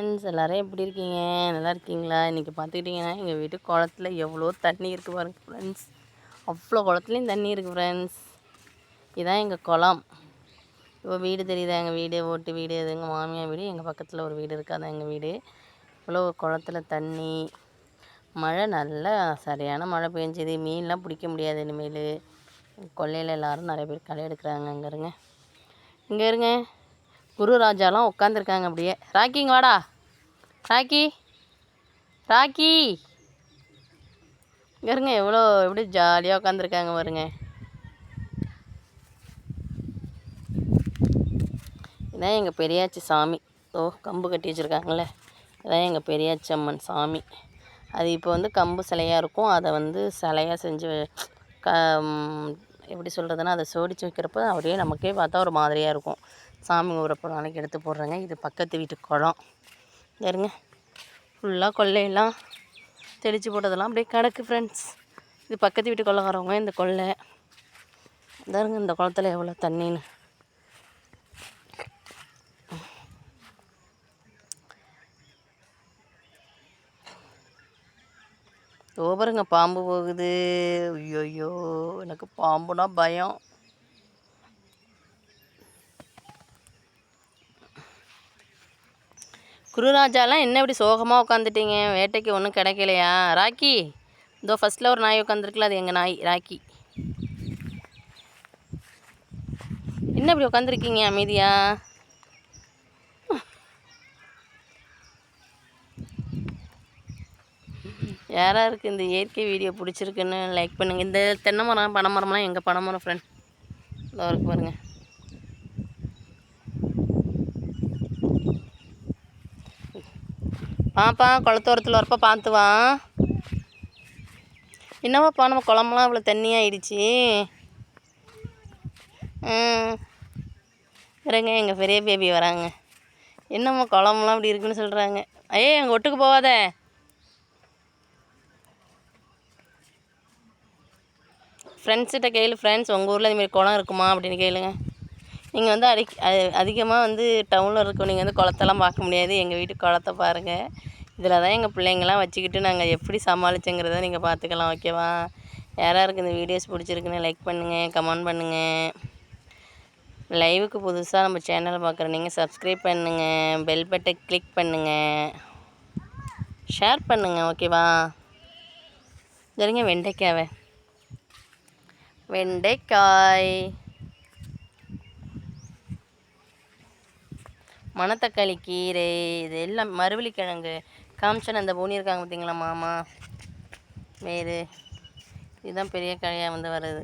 Friends எல்லோரும் எப்படி இருக்கீங்க? நல்லா இருக்கீங்களா? இன்றைக்கி பார்த்துக்கிட்டிங்கன்னா எங்கள் வீட்டு குளத்துல எவ்வளோ தண்ணி இருக்குது பாருங்க ஃப்ரெண்ட்ஸ். அவ்வளோ குளத்துலையும் தண்ணி இருக்குது ஃப்ரெண்ட்ஸ். இதுதான் எங்கள் குளம். இப்போ வீடு தெரியுதா? எங்கள் வீடு ஓட்டு வீடு அது எங்கள் மாமியார் வீடு. எங்கள் பக்கத்தில் ஒரு வீடு இருக்குது அதான் எங்கள் வீடு. இவ்வளோ குளத்துல தண்ணி. மழை நல்லா சரியான மழை பெஞ்சுது. மீன்லாம் பிடிக்க முடியாது இனிமேல். கொல்லையில் எல்லோரும் நிறைய பேர் களை எடுக்கிறாங்க. அங்கே இருங்க. இங்கே இருங்க. குரு ராஜாலாம் உட்காந்துருக்காங்க அப்படியே. ராக்கிங் வாடா. Rocky Rocky. இங்கே இருங்க எவ்வளோ எப்படி ஜாலியாக உட்காந்துருக்காங்க பாருங்க. இதான் எங்கள் பெரியாச்சி சாமி. ஓ கம்பு கட்டி வச்சுருக்காங்களே இதான் எங்கள் பெரியாச்சி அம்மன் சாமி. அது இப்போ வந்து கம்பு சிலையாக இருக்கும். அதை வந்து சிலையாக செஞ்சு க எப்படி சொல்கிறதுனா அதை சோடிச்சு வைக்கிறப்ப அப்படியே நமக்கே பார்த்தா ஒரு மாதிரியாக இருக்கும். சாமி ஊரப்போ நாளைக்கு எடுத்து போடுறேங்க. இது பக்கத்து வீட்டு குளம். இருங்க ஃபுல்லாக கொள்ளையெல்லாம் தெளித்து போட்டதெல்லாம் அப்படியே கிடக்கு ஃப்ரெண்ட்ஸ் இது பக்கத்து வீட்டு கொள்ளைக்காரவங்க இந்த கொள்ளை. இதாருங்க இந்த குளத்துல எவ்வளோ தண்ணின்னு. ஓபருங்க பாம்பு போகுது. ஐயோ எனக்கு பாம்புனா பயம். குருராஜாலாம் என்ன இப்படி சோகமாக உட்காந்துட்டீங்க வேட்டைக்கு ஒன்றும் கிடைக்கலையா? ராக்கி இதோ ஃபஸ்ட்டில் ஒரு நாய் உட்காந்துருக்குல அது எங்கள் நாய்? ராக்கி. என்ன இப்படி உட்காந்துருக்கீங்க அமைதியா? யாராருக்கு இந்த இயற்கை வீடியோ பிடிச்சிருக்குன்னு லைக் பண்ணுங்கள் இந்த தென்னை மரம் பனை மரம்லாம் எங்கள் பனை மரம் ஃப்ரெண்ட் இதோ இருக்கு பாருங்கள் வாப்பா குளத்தோரத்தில் வரப்போ பார்த்து வா. என்னவாப்பா நம்ம குளம்லாம் இவ்வளோ தண்ணியாகிடுச்சி இருங்க எங்கள் பெரிய பேபி வராங்க. என்னம்மா குளம்லாம் இப்படி இருக்குன்னு சொல்கிறாங்க ஐயே எங்கள் ஒட்டுக்கு போகாத ஃப்ரெண்ட்ஸ்கிட்ட கேளு ஃப்ரெண்ட்ஸ் உங்கள் ஊரில் இதுமாரி குளம் இருக்குமா அப்படின்னு கேளுங்க. நீங்கள் வந்து அடி அதிகமாக வந்து டவுனில் இருக்கும் நீங்கள் வந்து குளத்தெல்லாம் பார்க்க முடியாது. எங்கள் வீட்டு குளத்தை பாருங்கள் இதில் தான் எங்கள் பிள்ளைங்கள்லாம் வச்சுக்கிட்டு நாங்கள் எப்படி சமாளிச்சோங்கிறத நீங்கள் பார்த்துக்கலாம் ஓகேவா? யாராருக்கு இந்த வீடியோஸ் பிடிச்சிருக்குன்னு லைக் பண்ணுங்கள் கமெண்ட் பண்ணுங்கள் லைவுக்கு புதுசாக நம்ம சேனலை பார்க்குற நீங்கள் சப்ஸ்கிரைப் பண்ணுங்கள் பெல் பட்டை கிளிக் பண்ணுங்கள் ஷேர் பண்ணுங்கள் ஓகேவா? சரிங்க வெண்டைக்காவை. வெண்டைக்காய். மணத்தக்காளி கீரை இது எல்லாம் மறுவள்ளி கிழங்கு காமிச்சன் அந்த பூனி இருக்காங்க பார்த்தீங்களா மாமா? வேறு. இதுதான் பெரிய கழையாக வந்து வருது